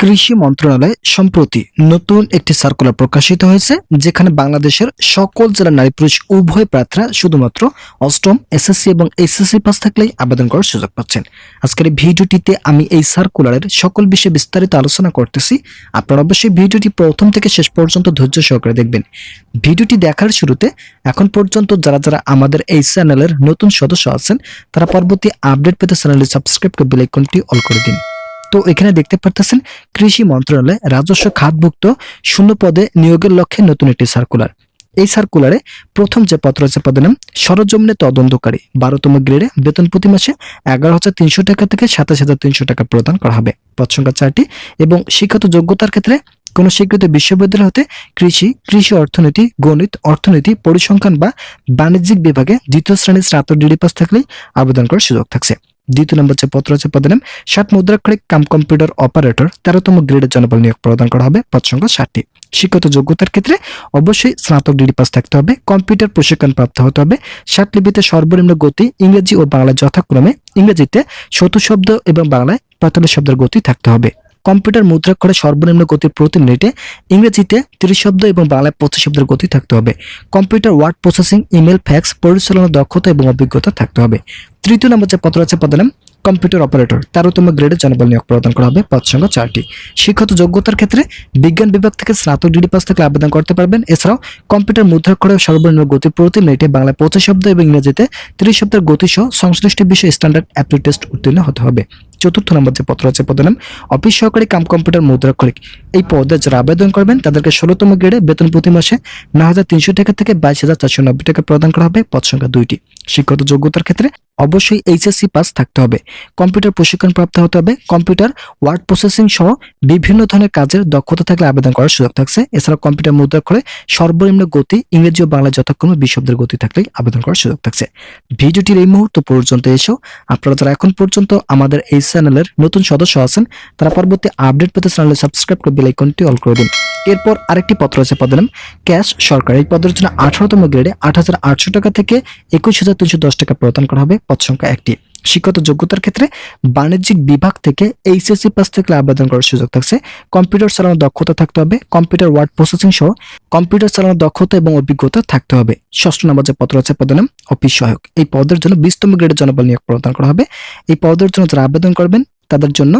কৃষি মন্ত্রণালয় সম্প্রতি নতুন একটি সার্কুলার প্রকাশিত হয়েছে, যেখানে বাংলাদেশের সকল জেলার নারী পুরুষ উভয় প্রার্থীরা শুধুমাত্র অষ্টম এসএসসি এবং এসএসসি পাস থাকলেই আবেদন করার সুযোগ পাচ্ছেন। আজকের এই ভিডিওটিতে আমি এই সার্কুলারের সকল বিষয়ে বিস্তারিত আলোচনা করতেছি। আপনারা অবশ্যই ভিডিওটি প্রথম থেকে শেষ পর্যন্ত ধৈর্য সহকারে দেখবেন। ভিডিওটি দেখার শুরুতে এখন পর্যন্ত যারা যারা আমাদের এই চ্যানেলের নতুন সদস্য আছেন, তারা পরবর্তী আপডেট পেতে চ্যানেলটি সাবস্ক্রাইব করে বেল আইকনটি অল করে দিন। তো এখানে দেখতে পারতেছেন কৃষি মন্ত্রণালয় রাজস্ব খাতভুক্ত শূন্য পদে নিয়োগের লক্ষ্যে নতুন একটি সার্কুলার এই সার্কুলারে প্রথম যে পত্র আছে পদের নাম, সরজমিনে তদন্তকারী বারোতম গ্রেডে বেতন প্রতি মাসে এগারো হাজার তিনশো টাকা থেকে সাতাশ হাজার তিনশো টাকা প্রদান করা হবে। পদ সংখ্যা চারটি এবং শিক্ষাগত যোগ্যতার ক্ষেত্রে কোন স্বীকৃত বিশ্ববিদ্যালয় হতে কৃষি কৃষি অর্থনীতি, গণিত, অর্থনীতি, পরিসংখ্যান বা বাণিজ্যিক বিভাগে দ্বিতীয় শ্রেণির স্নাতক ডিগ্রি পাস থাকলেই আবেদন করার সুযোগ থাকছে। দ্বিতীয় নম্বর যে পত্র আছে, পদের নাম ষাট মুদ্রাক্ষরিক কাম কম্পিউটার অপারেটর, তেরোতম গ্রেডের জনবল নিয়োগ প্রদান করা হবে, পদ সংখ্যা ষাটটি। শিক্ষত যোগ্যতার ক্ষেত্রে অবশ্যই স্নাতক ডিগ্রি পাস থাকতে হবে, কম্পিউটার প্রশিক্ষণ প্রাপ্ত হতে হবে ষাট লিপিতে সর্বনিম্ন গতি, ইংরেজি ও বাংলা যথাক্রমে ইংরেজিতে শত শব্দ এবং বাংলায় পঁয়তাল্লিশ শব্দের গতি থাকতে হবে। কম্পিউটার মুদ্রাক্ষরে সর্বনিম্ন গতি প্রতি মিনিটে ইংরেজিতে তিরিশ শব্দ এবং বাংলায় পঁচিশ শব্দের গতি থাকতে হবে। Computer word processing, email, fax পরিচালনার দক্ষতা এবং অভিজ্ঞতা থাকতে হবে। তৃতীয় নম্বর যে পত্র আছে পদের নাম, কম্পিউটার অপারেটর। তেরোতম গ্রেডে জনবল নিয়োগ প্রদান করা হবে পদ সংখ্যা চারটি। শিক্ষত যোগ্যতার ক্ষেত্রে বিজ্ঞান বিভাগ থেকে স্নাতক ডিগ্রি পাস থেকে আবেদন করতে পারবেন। এছাড়াও কম্পিউটার মুদ্রাক্ষরে সর্বনিম্ন গতি প্রতি মিনিটে বাংলায় পঁচিশ শব্দ এবং ইংরেজিতে তিরিশ শব্দের গতি সহ সংশ্লিষ্ট বিষয়ে স্ট্যান্ডার্ড অ্যাপ্টিটিউড টেস্ট উত্তীর্ণ হতে হবে। চতুর্থ নম্বর যে পত্র আছে, পদের নাম, অফিস সহকারী কাম কম্পিউটার মুদ্রাক্ষরিক। এই পদে যারা আবেদন করবেন, তাদেরকে ষোলোতম গ্রেডে বেতন প্রতি মাসে তিনশো টাকা থেকে বাইশ হাজার টাকা প্রদান করা হবে, পদ সংখ্যা দুইটি। শিক্ষত যোগ্যতার ক্ষেত্রে অবশ্যই এইচএসসি পাস থাকতে হবে। কম্পিউটার প্রশিক্ষণ প্রাপ্ত হতে হবে। কম্পিউটার, ওয়ার্ড প্রসেসিং সহ বিভিন্ন ধরনের কাজের দক্ষতা থাকলে আবেদন করার সুযোগ থাকছে। এছাড়া কম্পিউটার মুদ্রাক্ষরে সর্বনিম্ন গতি, ইংরেজি ও বাংলা যথাক্রমে বিশ গতি থাকলেই আবেদন করার সুযোগ থাকছে। ভিডিওটির এই মুহূর্ত পর্যন্ত এসেও আপনারা যারা এখন পর্যন্ত আমাদের এই চ্যানেলের নতুন সদস্য আছেন, তারা পরবর্তী আপডেট পেতে চ্যানেলে সাবস্ক্রাইব করে বেলাইকনটি অল করে দিন। এরপর আরেকটি পত্র আছে পদের নাম ক্যাশ সরকার। এই পদের জন্য আঠারোতম গ্রেডে আট হাজার আটশো টাকা থেকে একুশ হাজার তিনশো দশ টাকা প্রদান করা হবে পদ সংখ্যা একটি। শিক্ষত যোগ্যতার ক্ষেত্রে বাণিজ্যিক বিভাগ থেকে এইচএসসি পাস থেকে আবেদন করার সুযোগ থাকছে। কম্পিউটার চালানোর দক্ষতা থাকতে হবে। কম্পিউটার ওয়ার্ড প্রসেসিং সহ কম্পিউটার চালানোর দক্ষতা এবং অভিজ্ঞতা থাকতে হবে। ষষ্ঠ নম্বর যে পত্র আছে পদের নাম অফিস সহায়ক। এই পদের জন্য বিশতম গ্রেডের জনবল নিয়োগ প্রদান করা হবে। এই পদের জন্য যারা আবেদন করবেন তাদের জন্য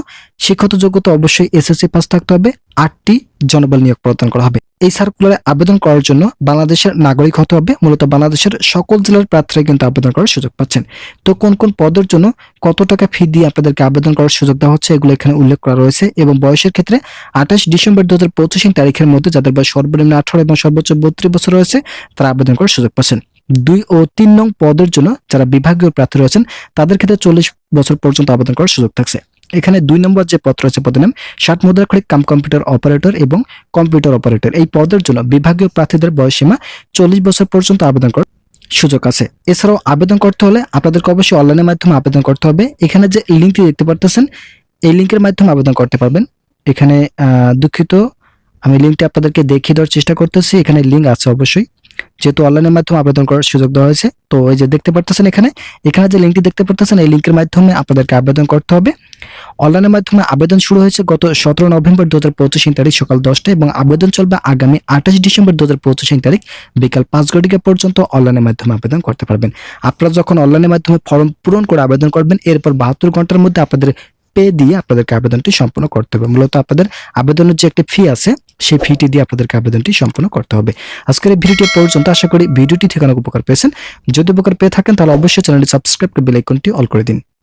শিক্ষত যোগ্যতা অবশ্যই এসএসসি পাস থাকতে হবে। আটটি জনবল নিয়োগ প্রদান করা হবে। এই সার্কুলারে আবেদন করার জন্য বাংলাদেশের নাগরিক হতে হবে। মূলত বাংলাদেশের সকল জেলার প্রার্থীরা কিন্তু আবেদন করার সুযোগ পাচ্ছেন। তো কোন কোন পদের জন্য কত টাকা ফি দিয়ে আপনাদেরকে আবেদন করার সুযোগ দেওয়া হচ্ছে এগুলো এখানে উল্লেখ করা রয়েছে এবং বয়সের ক্ষেত্রে আঠাশ ডিসেম্বর দু হাজার পঁচিশ তারিখের মধ্যে যাদের বয়স সর্বনিম্ন আঠারো এবং সর্বোচ্চ বত্রিশ বছর রয়েছে, তারা আবেদন করার সুযোগ পাচ্ছেন। দুই ও তিন নং পদের জন্য যারা বিভাগীয় প্রার্থী রয়েছেন, তাদের ক্ষেত্রে চল্লিশ বছর পর্যন্ত আবেদন করার সুযোগ থাকছে। এখানে দুই নম্বর যে পত্র আছে পদের নাম ষাট মুদ্রাক্ষরিক কাম কম্পিউটার অপারেটর এবং কম্পিউটার অপারেটর। এই পদের জন্য বিভাগীয় প্রার্থীদের বয়সীমা চল্লিশ বছর পর্যন্ত আবেদন করার সুযোগ আছে। এছাড়াও আবেদন করতে হলে আপনাদেরকে অবশ্যই অনলাইনের মাধ্যমে আবেদন করতে হবে। এখানে যে লিঙ্কটি দেখতে পারতেছেন, এই লিঙ্কের মাধ্যমে আবেদন করতে পারবেন। এখানে দুঃখিত, আমি লিঙ্কটি আপনাদেরকে দেখিয়ে দেওয়ার চেষ্টা করতেছি। এখানে লিঙ্ক আছে অবশ্যই। যেহেতু অনলাইনের মাধ্যমে আবেদন করার সুযোগ দেওয়া হয়েছে, তো এই যে দেখতে পারতেছেন এখানে এখানে যে লিঙ্কটি দেখতে পারতেছেন, এই লিঙ্কের মাধ্যমে আপনাদেরকে আবেদন করতে হবে। অনলাইনের মাধ্যমে আবেদন শুরু হয়েছে গত সতেরো নভেম্বর দু হাজার পঁচিশ তারিখ সকাল দশটা এবং আবেদন চলবে আগামী আঠাশ ডিসেম্বর দু হাজার পঁচিশ তারিখ বিকাল পাঁচ ঘটিকা পর্যন্ত অনলাইনের মাধ্যমে আবেদন করতে পারবেন। আপনারা যখন অনলাইনের মাধ্যমে ফর্ম পূরণ করে আবেদন করবেন, এরপর বাহাত্তর ঘণ্টার মধ্যে আপনাদের পে দিয়ে আপনাদেরকে আবেদনটি সম্পূর্ণ করতে হবে। মূলত আপনাদের আবেদনের যে একটা ফি আছে, সেই ফিটি দিয়ে আপনাদেরকে আবেদনটি সম্পূর্ণ করতে হবে। আজকের এই ভিডিওটি পর্যন্ত। আশা করি ভিডিওটি থেকে অনেক উপকার পেয়েছেন। যদি উপকার পেয়ে থাকেন, তাহলে অবশ্যই চ্যানেলটি সাবস্ক্রাইব করে বেল আইকনটি অল করে দিন।